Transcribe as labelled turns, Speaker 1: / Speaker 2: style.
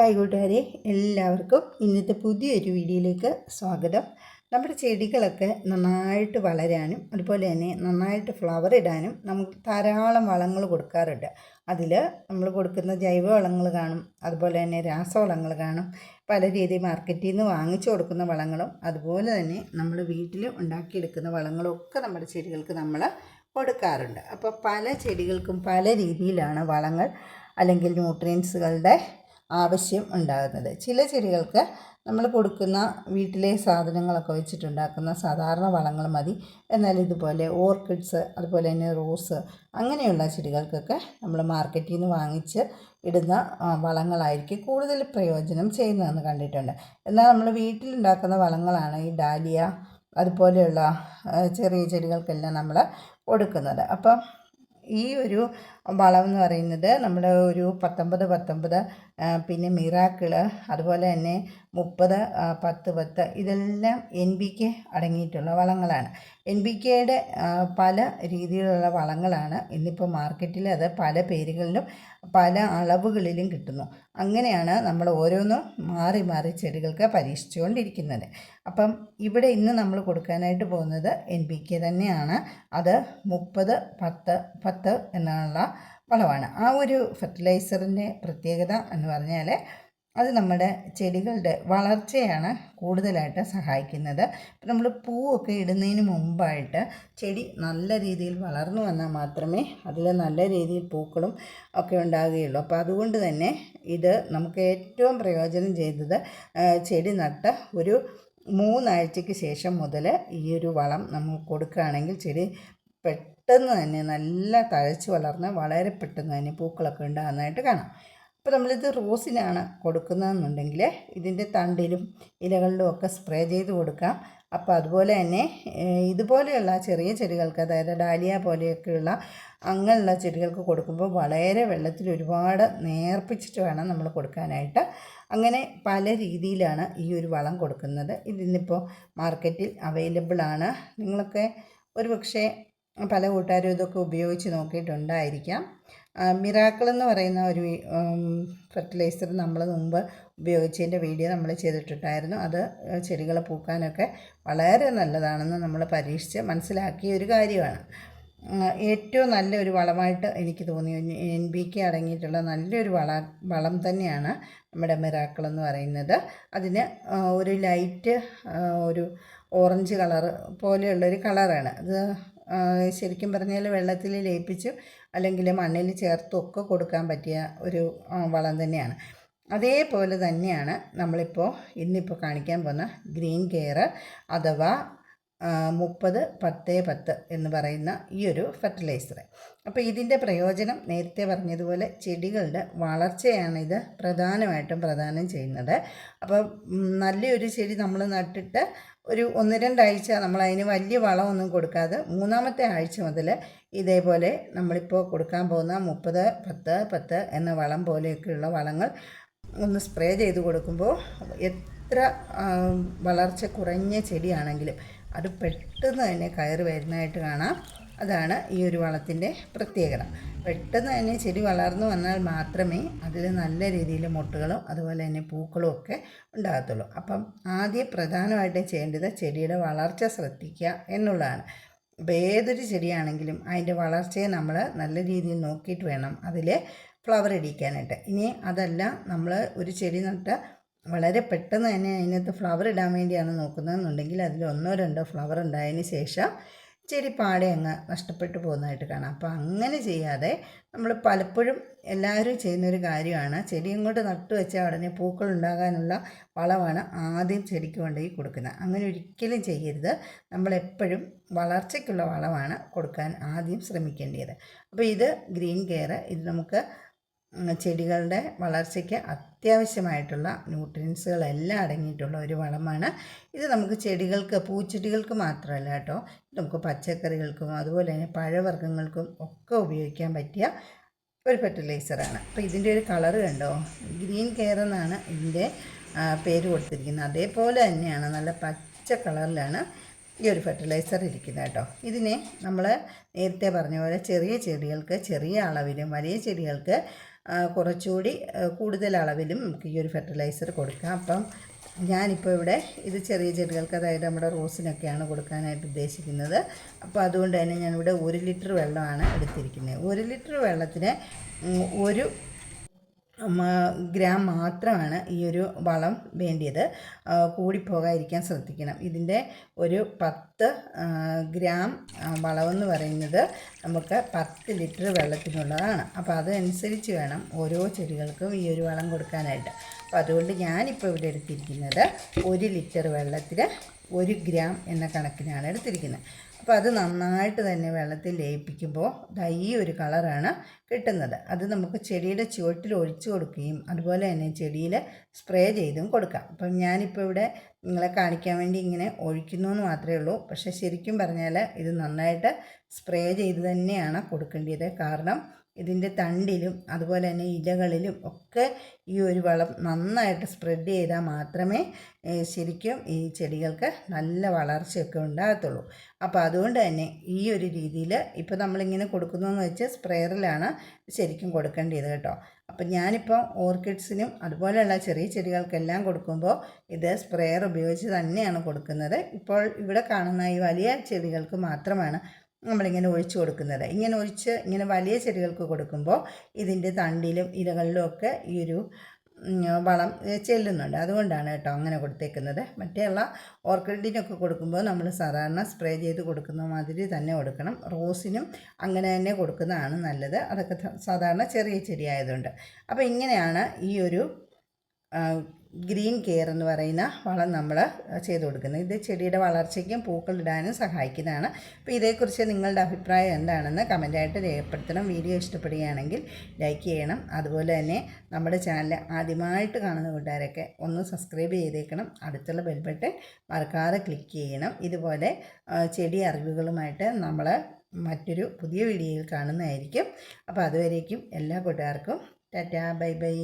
Speaker 1: Hi കൂട്ടുകാരെ എല്ലാവർക്കും ഇന്നത്തെ പുതിയൊരു വീഡിയോയിലേക്ക് സ്വാഗതം. നമ്മുടെ ചെടികളൊക്കെ നന്നായിട്ട് വളരാനും അതുപോലെ തന്നെ നന്നായിട്ട് ഫ്ലവർ ഇടാനും നമുക്ക് ധാരാളം വളങ്ങൾ കൊടുക്കാറുണ്ട്. അതിൽ നമ്മൾ കൊടുക്കുന്ന ജൈവ വളങ്ങൾ കാണും അതുപോലെ തന്നെ രാസവളങ്ങൾ കാണും. പല രീതി മാർക്കറ്റിൽ നിന്ന് വാങ്ങിച്ചു കൊടുക്കുന്ന വളങ്ങളും അതുപോലെ തന്നെ നമ്മൾ വീട്ടിൽ ഉണ്ടാക്കിയെടുക്കുന്ന വളങ്ങളും ഒക്കെ നമ്മുടെ ചെടികൾക്ക് നമ്മൾ കൊടുക്കാറുണ്ട്. അപ്പോൾ പല ചെടികൾക്കും പല രീതിയിലാണ് വളങ്ങൾ അല്ലെങ്കിൽ ന്യൂട്രിയൻസുകളുടെ ആവശ്യം ഉണ്ടാകുന്നത്. ചില ചെടികൾക്ക് നമ്മൾ കൊടുക്കുന്ന വീട്ടിലെ സാധനങ്ങളൊക്കെ വെച്ചിട്ടുണ്ടാക്കുന്ന സാധാരണ വളങ്ങൾ മതി. എന്നാൽ ഇതുപോലെ ഓർക്കിഡ്സ് അതുപോലെ തന്നെ റോസ് അങ്ങനെയുള്ള ചെടികൾക്കൊക്കെ നമ്മൾ മാർക്കറ്റിൽ നിന്ന് വാങ്ങിച്ച് ഇടുന്ന വളങ്ങളായിരിക്കും കൂടുതൽ പ്രയോജനം ചെയ്യുന്നതെന്ന് കണ്ടിട്ടുണ്ട്. എന്നാൽ നമ്മൾ വീട്ടിലുണ്ടാക്കുന്ന വളങ്ങളാണ് ഈ ഡാലിയ അതുപോലെയുള്ള ചെറിയ ചെടികൾക്കെല്ലാം നമ്മൾ കൊടുക്കുന്നത്. അപ്പം ഈ ഒരു വളം എന്ന് പറയുന്നത് നമ്മുടെ ഒരു പത്തൊമ്പത് പത്തൊമ്പത് പിന്നെ മിറാക്കിൾ അതുപോലെ തന്നെ മുപ്പത് പത്ത് പത്ത് ഇതെല്ലാം എൻ പി കെ അടങ്ങിയിട്ടുള്ള വളങ്ങളാണ്. എൻ ബി കെയുടെ പല രീതിയിലുള്ള വളങ്ങളാണ് ഇന്നിപ്പോൾ മാർക്കറ്റിൽ അത് പല പേരുകളിലും പല അളവുകളിലും കിട്ടുന്നു. അങ്ങനെയാണ് നമ്മൾ ഓരോന്നും മാറി മാറി ചെടികൾക്ക് പരീക്ഷിച്ചുകൊണ്ടിരിക്കുന്നത്. അപ്പം ഇവിടെ ഇന്ന് നമ്മൾ കൊടുക്കാനായിട്ട് പോകുന്നത് എൻ ബി കെ തന്നെയാണ്. അത് മുപ്പത് പത്ത് പത്ത് എന്നുള്ള വളമാണ്. ആ ഒരു ഫെർട്ടിലൈസറിന്റെ പ്രത്യേകത എന്ന് പറഞ്ഞാൽ അത് നമ്മുടെ ചെടികളുടെ വളർച്ചയാണ് കൂടുതലായിട്ട് സഹായിക്കുന്നത്. ഇപ്പം നമ്മൾ പൂവൊക്കെ ഇടുന്നതിന് മുമ്പായിട്ട് ചെടി നല്ല രീതിയിൽ വളർന്നു വന്നാൽ മാത്രമേ അതിൽ നല്ല രീതിയിൽ പൂക്കളും ഒക്കെ ഉണ്ടാകുകയുള്ളൂ. അപ്പോൾ അതുകൊണ്ട് തന്നെ ഇത് നമുക്ക് ഏറ്റവും പ്രയോജനം ചെയ്തത് ചെടി നട്ട ഒരു മൂന്നാഴ്ചയ്ക്ക് ശേഷം മുതൽ ഈ ഒരു വളം നമ്മൾ കൊടുക്കുകയാണെങ്കിൽ ചെടി പെട്ടെന്ന് തന്നെ നല്ല തഴച്ചു വളർന്ന് വളരെ പെട്ടെന്ന് തന്നെ പൂക്കളൊക്കെ ഉണ്ടാകുന്നതായിട്ട് കാണാം. അപ്പോൾ നമ്മളിത് റോസിനാണ് കൊടുക്കുന്നതെന്നുണ്ടെങ്കിൽ ഇതിന്റെ തണ്ടിലും ഇലകളിലും ഒക്കെ സ്പ്രേ ചെയ്ത് കൊടുക്കാം. അപ്പോൾ അതുപോലെ തന്നെ ഇതുപോലെയുള്ള ചെറിയ ചെടികൾക്ക് അതായത് ഡാലിയ പോലെയൊക്കെയുള്ള അങ്ങനെയുള്ള ചെടികൾക്ക് കൊടുക്കുമ്പോൾ വളരെ വെള്ളത്തിൽ ഒരുപാട് നേർപ്പിച്ചിട്ട് വേണം നമ്മൾ കൊടുക്കാനായിട്ട്. അങ്ങനെ പല രീതിയിലാണ് ഈ ഒരു വളം കൊടുക്കുന്നത്. ഇതിന്നിപ്പോൾ മാർക്കറ്റിൽ അവൈലബിൾ ആണ്. നിങ്ങളൊക്കെ ഒരു പക്ഷേ പല കൂട്ടുകാരും ഇതൊക്കെ ഉപയോഗിച്ച് നോക്കിയിട്ടുണ്ടായിരിക്കാം. മിറാക്കിൾ എന്ന് പറയുന്ന ഒരു ഫെർട്ടിലൈസർ നമ്മൾ മുമ്പ് ഉപയോഗിച്ചതിന്റെ വീഡിയോ നമ്മൾ ചെയ്തിട്ടുണ്ടായിരുന്നു. അത് ചെടികൾ പൂക്കാനൊക്കെ വളരെ നല്ലതാണെന്ന് നമ്മൾ പരീക്ഷിച്ച് മനസ്സിലാക്കിയ ഒരു കാര്യമാണ്. ഏറ്റവും നല്ലൊരു വളമായിട്ട് എനിക്ക് തോന്നി എൻ ബി കെ അടങ്ങിയിട്ടുള്ള നല്ലൊരു വള വളം തന്നെയാണ് നമ്മുടെ മിറാക്കിൾ എന്ന് പറയുന്നത്. അതിന് ഒരു ലൈറ്റ് ഒരു ഓറഞ്ച് കളറ് പോലെയുള്ളൊരു കളറാണ്. അത് ശരിക്കും പറഞ്ഞാൽ വെള്ളത്തിൽ ലയിപ്പിച്ച് അല്ലെങ്കിൽ മണ്ണിൽ ചേർത്തൊക്കെ കൊടുക്കാൻ പറ്റിയ ഒരു വളം തന്നെയാണ്. അതേപോലെ തന്നെയാണ് നമ്മളിപ്പോൾ ഇന്നിപ്പോൾ കാണിക്കാൻ പോകുന്ന ഗ്രീൻ കെയർ അഥവാ മുപ്പത് പത്ത് പത്ത് എന്ന് പറയുന്ന ഈ ഒരു ഫെർട്ടിലൈസർ അപ്പോൾ ഇതിന്റെ പ്രയോജനം നേരത്തെ പറഞ്ഞതുപോലെ ചെടികളുടെ വളർച്ചയാണ് ഇത് പ്രധാനമായിട്ടും പ്രധാനം ചെയ്യുന്നത്. അപ്പോൾ നല്ലൊരു ചെടി നമ്മൾ നട്ടിട്ട് ഒരു ഒന്ന് രണ്ടാഴ്ച നമ്മൾ അതിന് വലിയ വളമൊന്നും കൊടുക്കാതെ മൂന്നാമത്തെ ആഴ്ച മുതൽ ഇതേപോലെ നമ്മളിപ്പോൾ കൊടുക്കാൻ പോകുന്ന മുപ്പത് പത്ത് പത്ത് എന്ന വളം പോലെയൊക്കെയുള്ള വളങ്ങൾ ഒന്ന് സ്പ്രേ ചെയ്ത് കൊടുക്കുമ്പോൾ എത്ര വളർച്ച കുറഞ്ഞ ചെടിയാണെങ്കിലും അത് പെട്ടെന്ന് തന്നെ കയറി വരുന്നതായിട്ട് കാണാം. അതാണ് ഈ ഒരു വളത്തിന്റെ പ്രത്യേകത. പെട്ടെന്ന് തന്നെ ചെടി വളർന്നു വന്നാൽ മാത്രമേ അതിൽ നല്ല രീതിയിൽ മുട്ടുകളും അതുപോലെ തന്നെ പൂക്കളും ഒക്കെ ഉണ്ടാകത്തുള്ളൂ. അപ്പം ആദ്യം പ്രധാനമായിട്ടും ചെയ്യേണ്ടത് ചെടിയുടെ വളർച്ച ശ്രദ്ധിക്കുക എന്നുള്ളതാണ്. ഇപ്പം ഏതൊരു ചെടിയാണെങ്കിലും അതിന്റെ വളർച്ചയെ നമ്മൾ നല്ല രീതിയിൽ നോക്കിയിട്ട് വേണം അതിൽ ഫ്ലവർ ഇടിക്കാനായിട്ട്. ഇനി അതല്ല നമ്മൾ ഒരു ചെടി നട്ട് വളരെ പെട്ടെന്ന് തന്നെ അതിനകത്ത് ഫ്ലവർ ഇടാൻ വേണ്ടിയാണ് നോക്കുന്നതെന്നുണ്ടെങ്കിൽ അതിൽ ഒന്നോ രണ്ടോ ഫ്ലവർ ഉണ്ടായതിന് ശേഷം ചെടി പാടെ അങ്ങ് നഷ്ടപ്പെട്ടു പോകുന്നതായിട്ട് കാണാം. അപ്പോൾ അങ്ങനെ ചെയ്യാതെ നമ്മൾ പലപ്പോഴും എല്ലാവരും ചെയ്യുന്നൊരു കാര്യമാണ്. ചെടി ഇങ്ങോട്ട് നട്ടു വെച്ചാൽ ഉടനെ പൂക്കൾ ഉണ്ടാകാനുള്ള വളമാണ് ആദ്യം ചെടിക്ക് കൊണ്ടുപോയി കൊടുക്കുന്നത്. അങ്ങനെ ഒരിക്കലും ചെയ്യരുത്. നമ്മളെപ്പോഴും വളർച്ചയ്ക്കുള്ള വളമാണ് കൊടുക്കാൻ ആദ്യം ശ്രമിക്കേണ്ടത്. അപ്പോൾ ഇത് ഗ്രീൻ കെയർ. ഇത് നമുക്ക് ചെടികളുടെ വളർച്ചയ്ക്ക് അത്യാവശ്യമായിട്ടുള്ള ന്യൂട്രിയൻസുകളെല്ലാം അടങ്ങിയിട്ടുള്ള ഒരു വളമാണ്. ഇത് നമുക്ക് ചെടികൾക്ക് പൂച്ചെടികൾക്ക് മാത്രമല്ല കേട്ടോ. നമുക്ക് പച്ചക്കറികൾക്കും അതുപോലെ തന്നെ പഴവർഗങ്ങൾക്കും ഒക്കെ ഉപയോഗിക്കാൻ പറ്റിയ ഒരു ഫെർട്ടിലൈസറാണ് അപ്പോൾ ഇതിന്റെ ഒരു കളർ കണ്ടോ? ഗ്രീൻ കെയർ എന്നാണ് ഇതിന്റെ പേര് കൊടുത്തിരിക്കുന്നത്. അതേപോലെ തന്നെയാണ് നല്ല പച്ച കളറിലാണ് ഈ ഒരു ഫെർട്ടിലൈസർ ഇരിക്കുന്നത് കേട്ടോ. ഇതിനെ നമ്മൾ നേരത്തെ പറഞ്ഞ പോലെ ചെറിയ ചെടികൾക്ക് ചെറിയ അളവിലും വലിയ ചെടികൾക്ക് കുറച്ചുകൂടി കൂടുതൽ അളവിലും നമുക്ക് ഈ ഒരു ഫെർട്ടിലൈസർ കൊടുക്കാം. അപ്പം ഞാനിപ്പോൾ ഇവിടെ ഇത് ചെറിയ ചെടികൾക്ക് അതായത് നമ്മുടെ റോസിനൊക്കെയാണ് കൊടുക്കാനായിട്ട് ഉദ്ദേശിക്കുന്നത്. അപ്പോൾ അതുകൊണ്ട് തന്നെ ഞാനിവിടെ ഒരു ലിറ്റർ വെള്ളമാണ് എടുത്തിരിക്കുന്നത്. ഒരു ലിറ്റർ വെള്ളത്തിന് ഒരു ഗ്രാം മാത്രമാണ് ഈ ഒരു വളം വേണ്ടിയത്. കൂടിപ്പോകാതിരിക്കാൻ ശ്രദ്ധിക്കണം. ഇതിന്റെ ഒരു പത്ത് ഗ്രാം വളമെന്ന് പറയുന്നത് നമുക്ക് പത്ത് ലിറ്റർ വെള്ളത്തിനുള്ളതാണ്. അപ്പോൾ അതനുസരിച്ച് വേണം ഓരോ ചെടികൾക്കും ഈ ഒരു വളം കൊടുക്കാനായിട്ട്. അപ്പോൾ അതുകൊണ്ട് ഞാനിപ്പോൾ ഇവിടെ എടുത്തിരിക്കുന്നത് ഒരു ലിറ്റർ വെള്ളത്തിൽ ഒരു ഗ്രാം എന്ന കണക്കിനാണ് എടുത്തിരിക്കുന്നത്. അപ്പോൾ അത് നന്നായിട്ട് തന്നെ വെള്ളത്തിൽ ലയിപ്പിക്കുമ്പോൾ ഈ ഒരു കളറാണ് കിട്ടുന്നത്. അത് നമുക്ക് ചെടിയുടെ ചുവട്ടിൽ ഒഴിച്ചു കൊടുക്കുകയും അതുപോലെ തന്നെ ചെടിയിൽ സ്പ്രേ ചെയ്തും കൊടുക്കാം. അപ്പം ഞാനിപ്പോൾ ഇവിടെ നിങ്ങളെ കാണിക്കാൻ വേണ്ടി ഇങ്ങനെ ഒഴിക്കുന്നു എന്ന് മാത്രമേ ഉള്ളൂ. പക്ഷേ ശരിക്കും പറഞ്ഞാൽ ഇത് നന്നായിട്ട് സ്പ്രേ ചെയ്ത് തന്നെയാണ് കൊടുക്കേണ്ടത് കാരണം ഇതിന്റെ തണ്ടിലും അതുപോലെ തന്നെ ഇലകളിലും ഒക്കെ ഈ ഒരു വളം നന്നായിട്ട് സ്പ്രെഡ് ചെയ്താൽ മാത്രമേ ശരിക്കും ഈ ചെടികൾക്ക് നല്ല വളർച്ചയൊക്കെ ഉണ്ടാകത്തുള്ളൂ. അപ്പോൾ അതുകൊണ്ട് തന്നെ ഈ ഒരു രീതിയിൽ ഇപ്പോൾ നമ്മളിങ്ങനെ കൊടുക്കുന്നതെന്ന് വെച്ച് സ്പ്രെയറിലാണ് ശരിക്കും കൊടുക്കേണ്ടത് കേട്ടോ. അപ്പം ഞാനിപ്പോൾ ഓർക്കിഡ്സിനും അതുപോലെയുള്ള ചെറിയ ചെടികൾക്കെല്ലാം കൊടുക്കുമ്പോൾ ഇത് സ്പ്രെയർ ഉപയോഗിച്ച് തന്നെയാണ് കൊടുക്കുന്നത്. ഇപ്പോൾ ഇവിടെ കാണുന്ന ഈ വലിയ ചെടികൾക്ക് മാത്രമാണ് നമ്മളിങ്ങനെ ഒഴിച്ചു കൊടുക്കുന്നത്. ഇങ്ങനെ ഒഴിച്ച് ഇങ്ങനെ വലിയ ചെടികൾക്ക് കൊടുക്കുമ്പോൾ ഇതിന്റെ തണ്ടിലും ഇലകളിലും ഒക്കെ ഈ ഒരു വളം ചെല്ലുന്നുണ്ട്. അതുകൊണ്ടാണ് കേട്ടോ അങ്ങനെ കൊടുത്തേക്കുന്നത്. മറ്റേയുള്ള ഓർക്കിഡിനൊക്കെ കൊടുക്കുമ്പോൾ നമ്മൾ സാധാരണ സ്പ്രേ ചെയ്ത് കൊടുക്കുന്ന മാതിരി തന്നെ കൊടുക്കണം. റോസിനും അങ്ങനെ തന്നെ കൊടുക്കുന്നതാണ് നല്ലത്. അതൊക്കെ സാധാരണ ചെറിയ ചെടി ആയതുകൊണ്ട്. അപ്പോൾ ഇങ്ങനെയാണ് ഈ ഒരു ഗ്രീൻ കെയർ എന്ന് പറയുന്ന വളം നമ്മൾ ചെയ്ത് കൊടുക്കുന്നത്. ഇത് ചെടിയുടെ വളർച്ചയ്ക്കും പൂക്കൾ ഇടാനും സഹായിക്കുന്നതാണ്. അപ്പോൾ ഇതേക്കുറിച്ച് നിങ്ങളുടെ അഭിപ്രായം എന്താണെന്ന് കമന്റായിട്ട് രേഖപ്പെടുത്തണം. വീഡിയോ ഇഷ്ടപ്പെടുകയാണെങ്കിൽ ലൈക്ക് ചെയ്യണം. അതുപോലെ തന്നെ നമ്മുടെ ചാനൽ ആദ്യമായിട്ട് കാണുന്ന കൂട്ടുകാരൊക്കെ ഒന്ന് സബ്സ്ക്രൈബ് ചെയ്തേക്കണം. അടുത്തുള്ള ബെൽബട്ടൺ മറക്കാതെ ക്ലിക്ക് ചെയ്യണം. ഇതുപോലെ ചെടി അറിവുകളുമായിട്ട് നമ്മൾ മറ്റൊരു പുതിയ വീഡിയോയിൽ കാണുന്നതായിരിക്കും. അപ്പോൾ അതുവരേക്കും എല്ലാ കൂട്ടുകാർക്കും ടാറ്റാ ബൈ ബൈ.